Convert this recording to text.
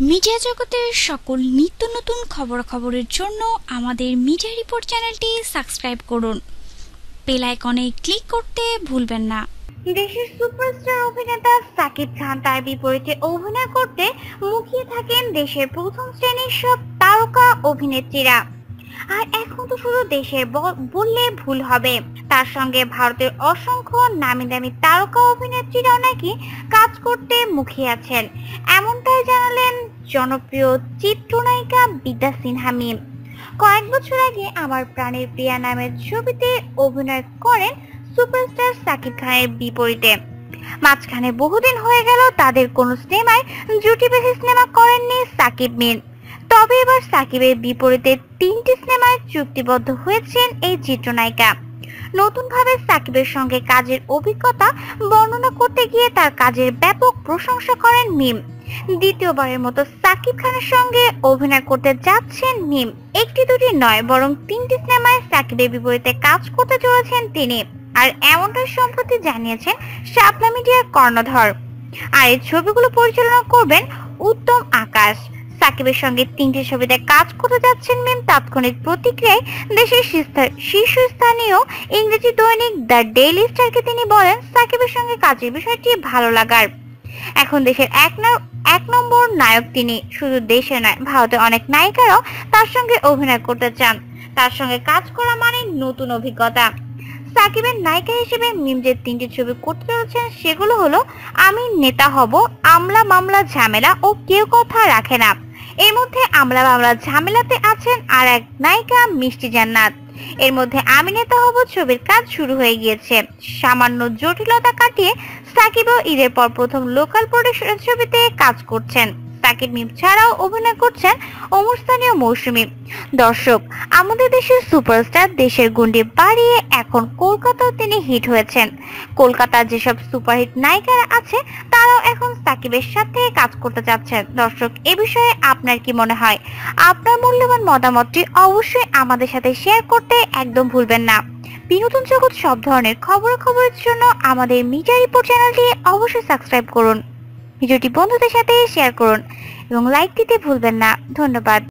Media জগতের সকল নিত্য নতুন খবরাখবরের জন্য আমাদের মিডিয়া রিপোর্ট চ্যানেলটি সাবস্ক্রাইব করুন। বেল আইকনে ক্লিক করতে ভুলবেন না। দেশের সুপারস্টার অভিনেতা সাকিব খান তার বিপরীতে অভিনয় করতে মুখিয়ে থাকেন দেশের প্রথম শ্রেণির সব তারকা অভিনেত্রীরা। আর এখন তো শুধু দেশের বললে ভুল হবে। তার সঙ্গে ভারতের অসংখ্য নামি দামি তারকা অভিনেত্রীরাও নাকি কাজ করতে মুখিয়ে আছেন। এমনটাই জানালেন জনপ্রিয় চিত্রনায়িকা বিদ্যা সিনহা মিম। কয়েক বছর আগে আমার প্রাণের প্রিয়া নামের ছবিতে অভিনয় করেন সুপারস্টার সাকিব খানের বিপরীতে। মাঝখানে বহুদিন হয়ে গেল তাদের কোনো সিনেমায় জুটি বেশি সিনেমা করেননি সাকিব মিন তবে এবার সাকিবের বিপরীতে তিনটি সিনেমায় চুক্তিবদ্ধ হয়েছেন এই চিত্রনায়িকা। নতুনভাবে সাকিবের সঙ্গে কাজের অভিজ্ঞতা বর্ণনা করতে গিয়ে তার কাজের ব্যাপক প্রশংসা করেন মিম দ্বিতীয়বারের মতো সাকিব খানের সঙ্গে অভিনয় করতে যাচ্ছেন মিম একটি দুটি নয়, বরং তিনটি সিনেমায় সাকিবের বিপরীতে কাজ করতে চলেছেন তিনি। আর এমনটাই সম্প্রতি জানিয়েছেন শাপলা মিডিয়ার কর্ণধর। আর এই ছবিগুলো পরিচালনা করবেন উত্তম আকাশ। সাকিবের সঙ্গে তিনটি ছবিতে কাজ করতে যাচ্ছেন মিম তাৎক্ষণিক প্রতিক্রিয়ায় দেশের শীর্ষস্থানীয় ইংরেজি দৈনিক দ্য ডেইলি স্টারকে তিনি বলেন, সাকিবের সঙ্গে কাজের বিষয়টি ভালো লাগার। এখন দেশের এক এক নম্বর নায়ক তিনি, শুধু দেশে নয়, ভারতের অনেক নায়িকারাও তার সঙ্গে অভিনয় করতে চান। তার সঙ্গে কাজ করা মানে নতুন অভিজ্ঞতা। সাকিবের নায়িকা হিসেবে মিম যে তিনটি ছবি করতে চলেছেন সেগুলো হলো, আমি নেতা হব, আমলা মামলা, ঝামেলা ও কেউ কথা রাখে না। এর মধ্যে আমলা বামলা ঝামেলাতে আছেন আর এক নায়িকা মিষ্টি জান্নাত। এর মধ্যে আমি নেতা হব ছবির কাজ শুরু হয়ে গিয়েছে। সামান্য জটিলতা কাটিয়ে সাকিবও ঈদের পর প্রথম লোকাল প্রোডাকশনের ছবিতে কাজ করছেন। সাকিব মিম ছাড়াও অভিনয় করছেন স্থানীয় মৌসুমী। দর্শক, আমাদের দেশের সুপারস্টার দেশের গুন্ডি বাড়িয়ে এখন কলকাতাও তিনি হিট হয়েছেন। কলকাতার যেসব সুপারহিট নায়িকারা আছে, তারাও এখন সাকিবের সাথে কাজ করতে যাচ্ছেন। দর্শক, এ বিষয়ে আপনার কি মনে হয়? আপনার মূল্যবান মতামতটি অবশ্যই আমাদের সাথে শেয়ার করতে একদম ভুলবেন না। বিনোদন জগৎ সব ধরনের খবরাখবরের জন্য আমাদের মিডিয়া রিপোর্ট চ্যানেলটি অবশ্যই সাবস্ক্রাইব করুন। ভিডিওটি বন্ধুদের সাথে শেয়ার করুন এবং লাইক দিতে ভুলবেন না। ধন্যবাদ।